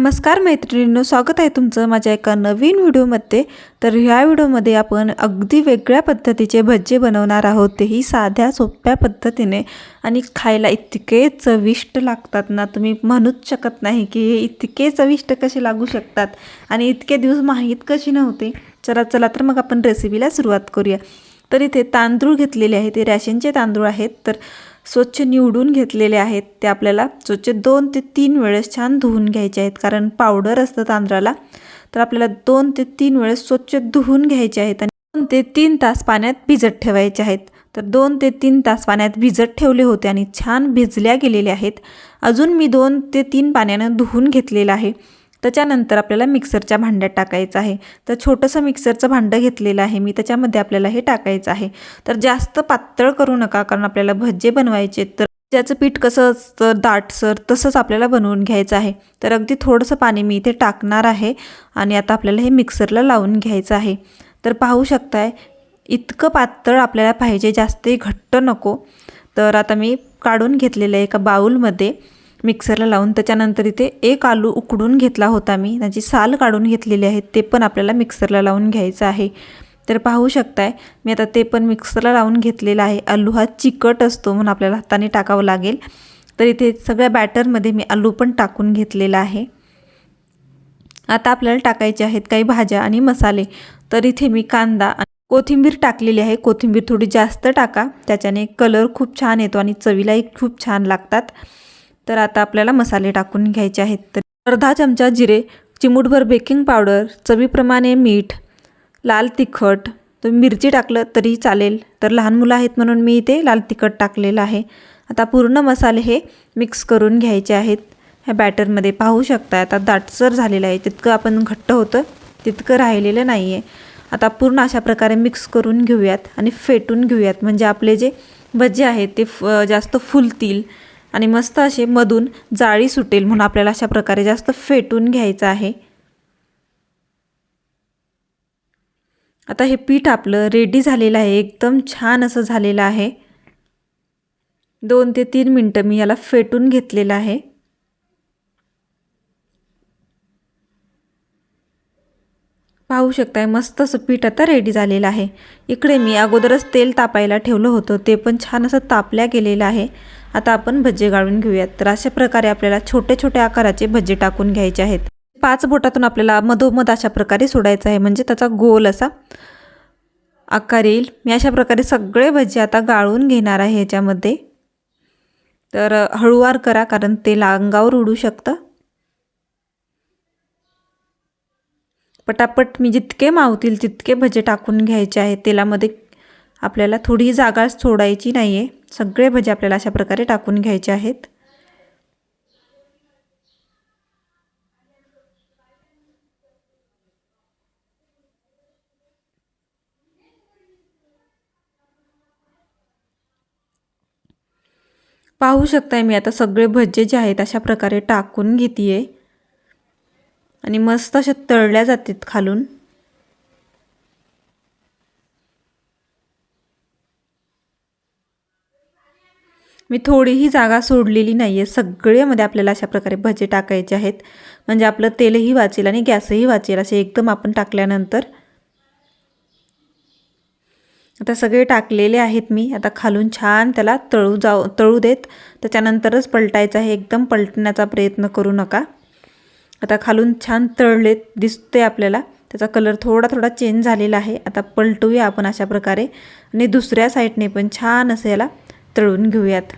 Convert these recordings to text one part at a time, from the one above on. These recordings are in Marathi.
नमस्कार मैत्रिणींनो स्वागत आहे तुमचं माझ्या एका नवीन व्हिडिओमध्ये. तर ह्या व्हिडिओमध्ये आपण अगदी वेगळ्या पद्धतीचे भज्जे बनवणार आहोत. तेही साध्या सोप्या पद्धतीने आणि खायला इतके चविष्ट लागतात ना तुम्ही म्हणूच शकत नाही की हे इतके चविष्ट कसे लागू शकतात आणि इतके दिवस माहीत कशी नव्हते. चला चला तर मग आपण रेसिपीला सुरुवात करूया. तर इथे तांदूळ घेतलेले आहेत ते रॅशनचे तांदूळ आहेत. तर स्वच्छ निवडून घेतलेले आहेत. ते आपल्याला स्वच्छ दोन ते तीन वेळेस छान धुवून घ्यायचे आहेत. कारण पावडर असतं तांदळाला. तर आपल्याला दोन ते तीन वेळेस स्वच्छ धुवून घ्यायचे आहेत आणि दोन ते तीन तास पाण्यात भिजत ठेवायचे आहेत. तर दोन ते तीन तास पाण्यात भिजत ठेवले होते आणि छान भिजल्या गेलेले आहेत. अजून मी दोन ते तीन पाण्यानं धुवून घेतलेलं आहे. त्याच्यानंतर आपल्याला मिक्सरच्या भांड्यात टाकायचं आहे. तर छोटंसं मिक्सरचं भांडं घेतलेलं आहे. मी त्याच्यामध्ये आपल्याला हे टाकायचं आहे. तर जास्त पातळ करू नका कारण आपल्याला भज्जे बनवायचे तर ज्याचं पीठ कसं असतं दाटसर तसंच आपल्याला बनवून घ्यायचं आहे. तर अगदी थोडंसं पाणी मी इथे टाकणार आहे आणि आता आपल्याला हे मिक्सरला लावून घ्यायचं आहे. तर पाहू शकताय इतकं पातळ आपल्याला पाहिजे जास्तही घट्ट नको. तर आता मी काढून घेतलेलं आहे एका बाऊलमध्ये मिक्सरला लावून त्याच्यानंतर इथे एक आलू उकडून घेतला होता मी. त्याची साल काढून घेतलेली आहे. ते पण आपल्याला मिक्सरला लावून घ्यायचं आहे. तर पाहू शकताय मी आता ते पण मिक्सरला लावून घेतलेला आहे. आलू हा चिकट असतो म्हणून आपल्याला हाताने टाकावं लागेल. तर इथे सगळ्या बॅटरमध्ये मी आलू पण टाकून घेतलेला आहे. आता आपल्याला टाकायचे आहेत काही भाज्या आणि मसाले. तर इथे मी कांदा कोथिंबीर टाकलेली आहे. कोथिंबीर थोडी जास्त टाका. त्याच्याने कलर खूप छान येतो आणि चवीलाही खूप छान लागतात. तर आता आपल्याला मसाले टाकून घ्यायचे आहेत. तर अर्धा चमचा जिरे चिमूटभर बेकिंग पावडर चवीप्रमाणे मीठ लाल तिखट. तुम्ही मिरची टाकलं तरी चालेल. तर लहान मुलं आहेत म्हणून मी इथे लाल तिखट टाकलेलं आहे. आता पूर्ण मसाले हे मिक्स करून घ्यायचे आहेत. ह्या बॅटरमध्ये पाहू शकता आता दाटसर झालेलं आहे. तितकं आपण घट्ट होतं तितकं राहिलेलं नाही आहे आता पूर्ण अशा प्रकारे मिक्स करून घेऊयात आणि फेटून घेऊयात. म्हणजे आपले जे भजे आहेत ते फ जास्त फुलतील. आणि मस्त असे मधून जाळी सुटेल म्हणून आपल्याला अशा प्रकारे जास्त फेटून घ्यायचं आहे. आता हे पीठ आपलं रेडी झालेलं आहे. एकदम छान असं झालेलं आहे. दोन ते तीन मिनटं मी याला फेटून घेतलेलं आहे. पाहू शकताय मस्त असं पीठ आता रेडी झालेलं आहे. इकडे मी अगोदरच तेल तापायला ठेवलं होतं. ते पण छान असं तापल्या गेलेलं आहे. आता आपण भज्जे गाळून घेऊयात. तर अशा प्रकारे आपल्याला छोटे छोटे आकाराचे भज्जे टाकून घ्यायचे आहेत. पाच बोटातून आपल्याला मधोमध अशा प्रकारे सोडायचं आहे. म्हणजे त्याचा गोल असा आकार येईल. मी अशा प्रकारे सगळे भज्जे आता गाळून घेणार आहे ह्याच्यामध्ये तर हळूवार करा कारण ते अंगावर उडू शकतं. पटापट मी जितके मावतील तितके भजे टाकून घ्यायचे आहेत तेलामध्ये आपल्याला थोडी जागा सोडायची नाही आहे सगळे भजे आपल्याला अशा प्रकारे टाकून घ्यायचे आहेत. पाहू शकताय मी आता सगळे भज्जे जे आहेत अशा प्रकारे टाकून घेते आहे आणि मस्त अशा तळल्या जातात खालून. मी थोडीही जागा सोडलेली नाही आहे सगळ्यामध्ये आपल्याला अशा प्रकारे भजे टाकायचे आहेत. म्हणजे आपलं तेलही वाचेल आणि गॅसही वाचेल असे एकदम आपण टाकल्यानंतर. आता सगळे टाकलेले आहेत मी. आता खालून छान त्याला तळू जाऊ तळू देत. त्याच्यानंतरच पलटायचं आहे. एकदम पलटण्याचा प्रयत्न करू नका. आता खालून छान तळलेत. दिसते आपल्याला. त्याचा कलर थोडा थोडा चेंज झालेला आहे. आता पलटूया आपण अशा प्रकारे. आणि दुसऱ्या साईडने पण छान असं याला तळून घेऊयात.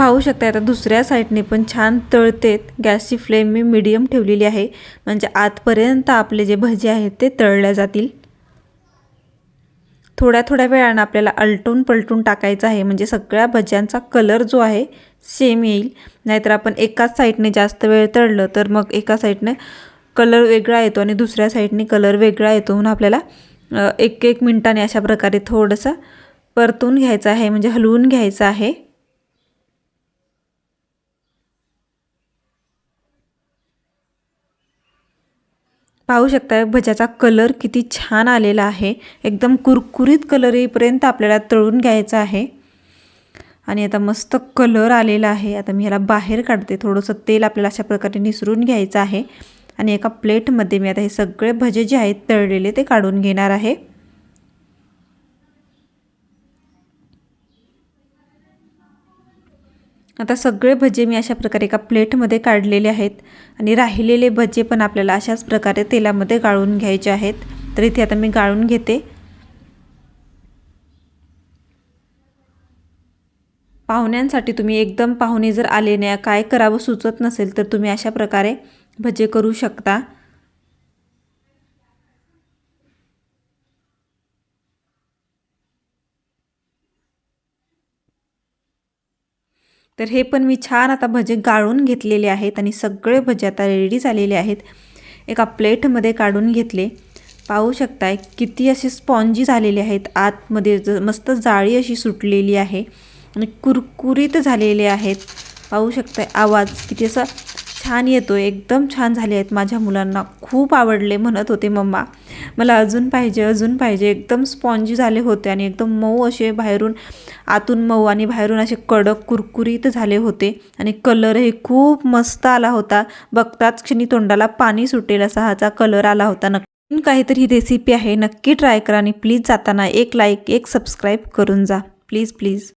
पाहू शकता आता दुसऱ्या साईडने पण छान तळतेत. गॅसची फ्लेम मी मिडियम ठेवलेली आहे. म्हणजे आतपर्यंत आपले जे भजे आहेत ते तळल्या जातील. थोड्या थोड्या वेळानं आपल्याला अलटून पलटून टाकायचं आहे. म्हणजे सगळ्या भज्यांचा कलर जो आहे सेम येईल. नाहीतर आपण एकाच साईडने जास्त वेळ तळलं तर मग एका साईडने कलर वेगळा येतो आणि दुसऱ्या साईडने कलर वेगळा येतो. म्हणून आपल्याला एक एक मिनटाने अशा प्रकारे थोडंसं परतून घ्यायचं आहे. म्हणजे हलवून घ्यायचं आहे. पाहू शकता भज्याचा कलर किती छान आलेला आहे. एकदम कुरकुरीत कलर येईपर्यंत आपल्याला तळून घ्यायचा आहे. आणि आता मस्त कलर आलेला आहे. आता मी ह्याला बाहेर काढते. थोडंसं तेल आपल्याला अशा प्रकारे निसरून घ्यायचं आहे. आणि एका प्लेटमध्ये मी आता हे सगळे भजे जे आहेत तळलेले ते काढून घेणार आहे. आता सगळे भजे मी अशा प्रकारे एका प्लेटमध्ये काढलेले आहेत. आणि राहिलेले भजे पण आपल्याला अशाच प्रकारे तेलामध्ये गाळून घ्यायचे आहेत. तर इथे आता मी गाळून घेते. पाहुण्यांसाठी तुम्ही एकदम पाहुणे जर आले नाही काय करावं सुचत नसेल तर तुम्ही अशा प्रकारे भजे करू शकता. तर हे पण मी छान आता भजे गाळून घेतलेले आहेत आणि सगळे भजे आता रेडी झालेले आहेत. एका प्लेटमध्ये काढून घेतले. पाहू शकताय किती असे स्पॉन्जी झालेले आहेत. आतमध्ये ज मस्त जाळी अशी सुटलेली आहे आणि कुरकुरीत झालेले आहेत. पाहू शकताय आवाज किती असा छान येतो एकदम छान झाले आहेत. माझ्या मुलांना खूप आवडले म्हणत होते मम्मा. मला अजून पाहिजे अजून पाहिजे. एकदम स्पॉन्जी झाले होते आणि एकदम मऊ असे बाहेरून आतून मऊ आणि बाहेरून असे कडक कुरकुरीत झाले होते. आणि कलरही खूप मस्त आला होता. बघताच क्षणी तोंडाला पाणी सुटेल असा हाचा कलर आला होता. नक्की काहीतरी ही रेसिपी आहे. नक्की ट्राय करा आणि प्लीज जाताना एक लाईक एक सबस्क्राईब करून जा. Please please